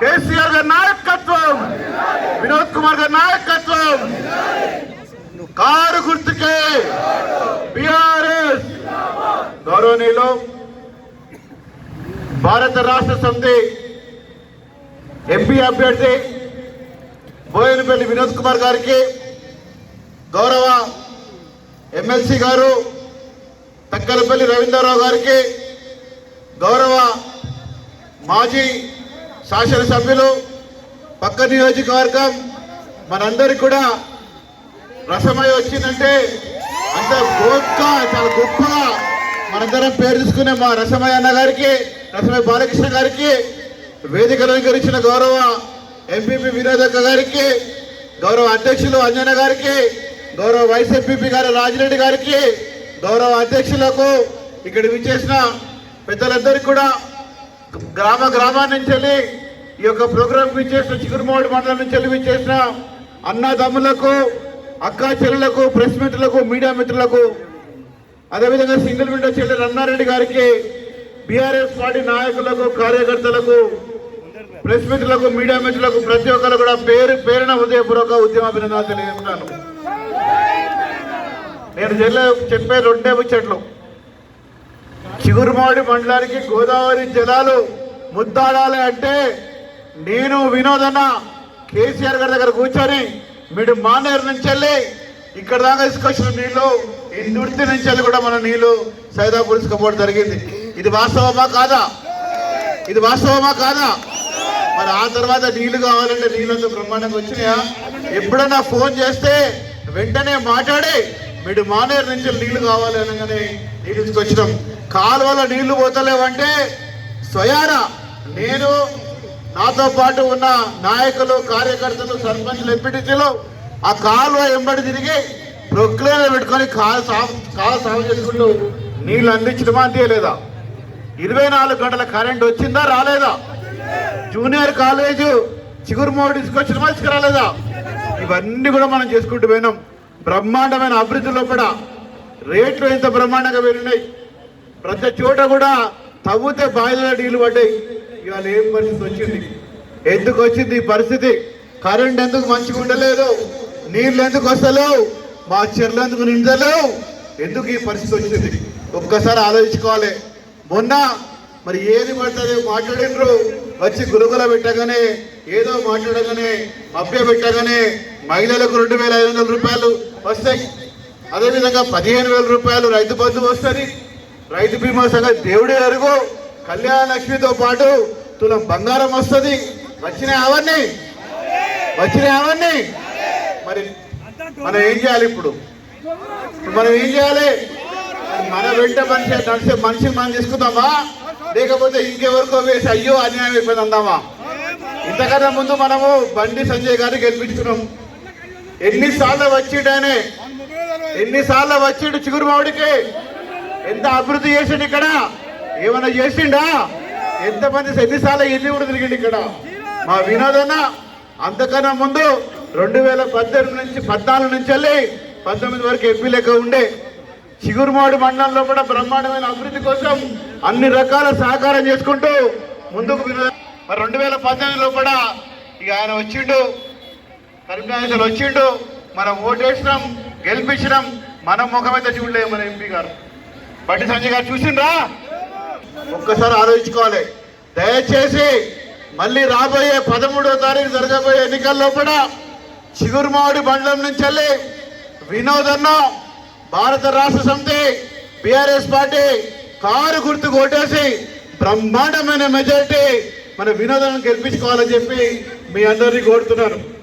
కేసీఆర్ గారి నాయకత్వం వినోద్ కుమార్ గారి నాయకత్వం. కారు గుర్తుకే. బిఆర్ఎస్. గౌరవనీయులు భారత రాష్ట్ర సమితి ఎంపీ అభ్యర్థి బోయనపల్లి వినోద్ కుమార్ గారికి గౌరవ ఎమ్మెల్సీ గారు తక్కలపల్లి రవీంద్రరావు గారికి గౌరవ మాజీ శాసనసభ్యులు పక్క నియోజకవర్గం మనందరికి కూడా రసమై వచ్చిందంటే అంత గొప్ప చాలా గొప్పగా మనందరం పేరు తీసుకునే మా రసమయ్య అన్న గారికి రసమయ్య బాలకృష్ణ గారికి వేదిక అలంకరించిన గౌరవ ఎంపీపీ వినోదక్క గారికి గౌరవ అధ్యక్షులు అంజన గారికి గౌరవ వైస్ ఎంపీపీ గారు రాజిరెడ్డి గారికి గౌరవ అధ్యక్షులకు ఇక్కడ విచ్చేసిన పెద్దలందరికీ కూడా గ్రామ గ్రామాల నుంచి వెళ్ళి ఈ యొక్క ప్రోగ్రామ్ విచ్చేసిన చిగురుమోడి మండలం నుంచి వెళ్ళి విచ్చేసిన అన్నదమ్ములకు అక్క చెల్లెలకు ప్రెస్ మిత్రులకు మీడియా మిత్రులకు అదేవిధంగా సింగిల్ విండో చెల్లెలు రన్నారెడ్డి గారికి బీఆర్ఎస్ పార్టీ నాయకులకు కార్యకర్తలకు ప్రెస్ మిత్రులకు మీడియా మిత్రులకు ప్రతి ఒక్కరు కూడా పేరు పేరున ఉదయపూర్వక ఉద్యమాభినందనలు తెలియజేస్తున్నాను. నేను చెల్లె చెప్పే రెండే ముచ్చట్లు. చిగురుమాడి మండలానికి గోదావరి జలాలు ముద్దాడాలి అంటే నేను వినోదన్న కేసీఆర్ గారి దగ్గర కూర్చొని మీరు మానేరు నుంచి వెళ్ళి ఇక్కడ దాకా తీసుకొచ్చిన నీళ్ళు ఈ నుడితి నుంచి వెళ్ళి కూడా మన నీళ్ళు సైదాపూర్ తీసుకుపోవడం జరిగింది. ఇది వాస్తవమా కాదా? ఇది వాస్తవమా కాదా? మరి ఆ తర్వాత నీళ్ళు కావాలంటే నీళ్ళంతా బ్రహ్మాండంగా వచ్చినాయా? ఎప్పుడన్నా ఫోన్ చేస్తే వెంటనే మాట్లాడి మీరు మానేరు నుంచి నీళ్ళు కావాలి అనగానే నీళ్ళు తీసుకొచ్చినాం కాలువలో నీళ్ళు పోతలేవంటే స్వయాన నేను నాతో పాటు ఉన్న నాయకులు కార్యకర్తలు సర్పంచ్లు ఎంపీటీసీలు ఆ కాలువ ఎంబడి తిరిగి ప్రొక్లేన పెట్టుకొని కాలు సాగు కాలు సాగు చేసుకుంటూ నీళ్ళు అందించడమా అంతే ఇరవై నాలుగు గంటల కరెంట్ వచ్చిందా రాలేదా? జూనియర్ కాలేజ్ చిగురుమోడి తీసుకొచ్చిన తీసుకురాలేదా? ఇవన్నీ కూడా మనం చేసుకుంటూ పోయినాం. బ్రహ్మాండమైన అభివృద్ధిలో కూడా రేట్లు ఎంత బ్రహ్మాండంగా పెరిగినాయి. ప్రతి చోట కూడా తవ్వుతే బాయిలో నీళ్ళు పడ్డాయి. ఇవాళ ఏం పరిస్థితి వచ్చింది? ఎందుకు వచ్చింది ఈ పరిస్థితి? కరెంట్ ఎందుకు మంచిగా ఉండలేదు? నీళ్ళు ఎందుకు వస్తలేవు? మా చెర్లు ఎందుకు నిండలేవు? ఎందుకు ఈ పరిస్థితి వచ్చింది? ఒక్కసారి ఆలోచించుకోవాలి. మొన్న మరి ఏది పడుతుంది మాట్లాడినరు. వచ్చి గురుగుల పెట్టగానే ఏదో మాట్లాడగానే మభ్య పెట్టగానే మహిళలకు రెండు వేల ఐదు వందల రూపాయలు వస్తాయి. అదేవిధంగా పదిహేను వేల రూపాయలు రైతు బంధు వస్తుంది. రైతు బీమా సంగతి దేవుడే అరుగు. కళ్యాణ లక్ష్మితో పాటు తులం బంగారం వస్తుంది. వచ్చినాయి అవన్నీ? వచ్చినాయి అవన్నీ? మరి మనం ఏం చేయాలి ఇప్పుడు? మనం ఏం చేయాలి? మన వెంట మనిషి నడిచే మనిషిని మనం తీసుకుందామా? లేకపోతే ఇంకెవరికో వేసి అయ్యో అన్యాయం అయిపోయింది అందామా? ఇంతకన్నా ముందు మనము బండి సంజయ్ గారిని గెలిపించుకున్నాం. ఎన్నిసార్లు వచ్చిండనే ఎన్నిసార్లు వచ్చిండు చిగురు మామిడికి ఎంత అభివృద్ధి చేసిండు ఇక్కడ? ఏమైనా చేసిండా? ఎంతమంది ఎన్నిసార్లు ఎన్ని కూడా తిరిగిండు ఇక్కడ? మా వినోదన్న అంతకన్నా ముందు రెండు వేల పద్దెనిమిది నుంచి పద్నాలుగు నుంచి వెళ్ళి పంతొమ్మిది వరకు ఎంపీ లెక్క ఉండే చిగురుమాడు మండలంలో కూడా బ్రహ్మాండమైన అభివృద్ధి కోసం అన్ని రకాల సహకారం చేసుకుంటూ ముందుకు వినోద మరి రెండు వేల పద్దెనిమిదిలో కూడా ఇక ఆయన వచ్చిండు. కరీంనగర్ వచ్చిండు. మనం ఓటేసినాం గెలిపించినాం. మన ముఖమైతే చూడలేదు మన ఎంపీ గారు. బట్టి సంజయ్ గారు చూసిండ్రా? ఒక్కసారి ఆలోచించుకోవాలి. దయచేసి మళ్ళీ రాబోయే పదమూడో తారీఖు జరగబోయే ఎన్నికల్లో కూడా చిగురుమాడి మండలం నుంచి వెళ్ళి వినోదన్న భారత రాష్ట్ర సమితి బీఆర్ఎస్ పార్టీ కారు గుర్తు కొట్టేసి బ్రహ్మాండమైన మెజారిటీ మన వినోదాన్ని గెలిపించుకోవాలని చెప్పి మీ అందరినీ కోరుతున్నాను.